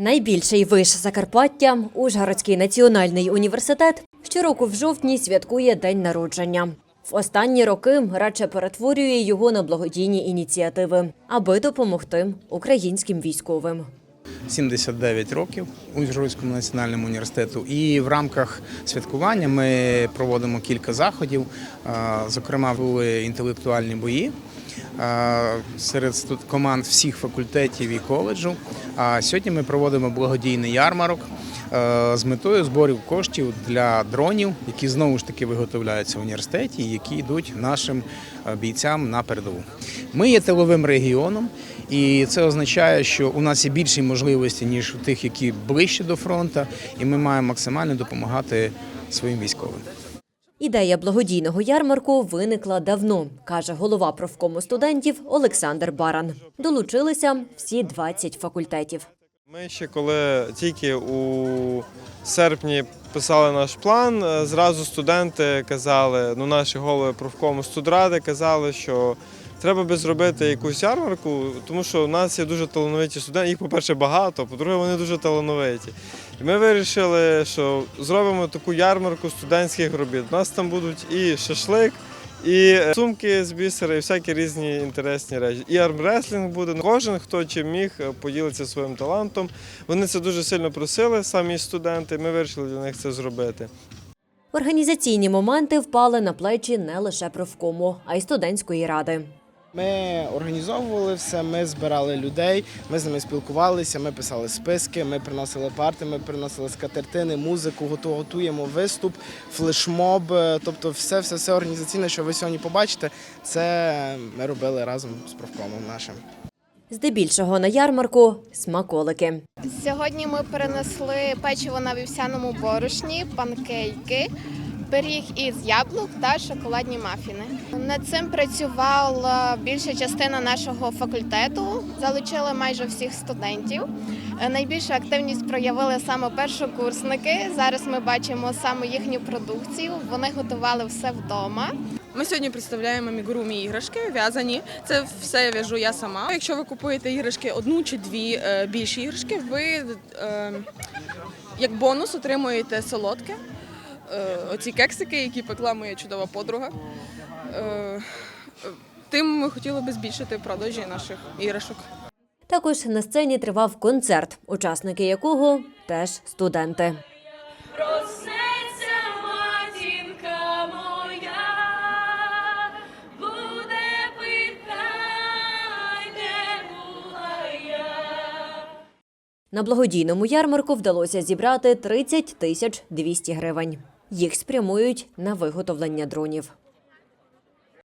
Найбільший виш Закарпаття, Ужгородський національний університет, щороку в жовтні святкує день народження. В останні роки радше перетворює його на благодійні ініціативи, аби допомогти українським військовим. 79 років Ужгородському національному університету. І в рамках святкування ми проводимо кілька заходів. Зокрема, були інтелектуальні бої серед команд всіх факультетів і коледжу. А сьогодні ми проводимо благодійний ярмарок е, з метою зборів коштів для дронів, які знову ж таки виготовляються в університеті, які йдуть нашим е, бійцям на передову. Ми є тиловим регіоном, і це означає, що у нас є більші можливості ніж у тих, які ближче до фронту, і ми маємо максимально допомагати своїм військовим. Ідея благодійного ярмарку виникла давно, каже голова профкому студентів Олександр Баран. Долучилися всі 20 факультетів. Ми ще коли тільки у серпні писали наш план, е, зразу студенти казали, ну наші голови профкому студради казали, що треба би зробити якусь ярмарку, тому що у нас є дуже талановиті студенти. Їх, по-перше, багато, по-друге, вони дуже талановиті. І ми вирішили, що зробимо таку ярмарку студентських робіт. У нас там будуть і шашлик. І сумки з бісера, і всякі різні інтересні речі. І армреслінг буде. Кожен, хто чим міг, поділиться своїм талантом. Вони це дуже сильно просили, самі студенти. Ми вирішили для них це зробити. Організаційні моменти впали на плечі не лише профкому, а й студентської ради. Ми організовували все, ми збирали людей, ми з ними спілкувалися, ми писали списки, ми приносили парти, ми приносили скатертини, музику, готу- готуємо виступ, флешмоб. е, Тобто, все, все, все організаційне, що ви сьогодні побачите, це ми робили разом з профкомом нашим. Здебільшого на ярмарку смаколики. Сьогодні ми перенесли печиво на вівсяному борошні, панкейки, пиріг із яблук та шоколадні мафіни. Над цим працювала більша частина нашого факультету. Залучили майже всіх студентів. Найбільшу активність проявили саме першокурсники. Зараз ми бачимо саме їхню продукцію. Вони готували все вдома. Ми сьогодні представляємо амігурумі іграшки в'язані. Це все я в'яжу я сама. Якщо ви купуєте іграшки одну чи дві е, більші іграшки, ви е, як бонус отримуєте солодке. Е, оці кексики, які пекла моя чудова подруга. Е, тим ми хотіли би збільшити продажі наших іграшок. Також на сцені тривав концерт, учасники якого теж студенти. На благодійному ярмарку вдалося зібрати 30 тисяч 200 гривень. Їх спрямують на виготовлення дронів.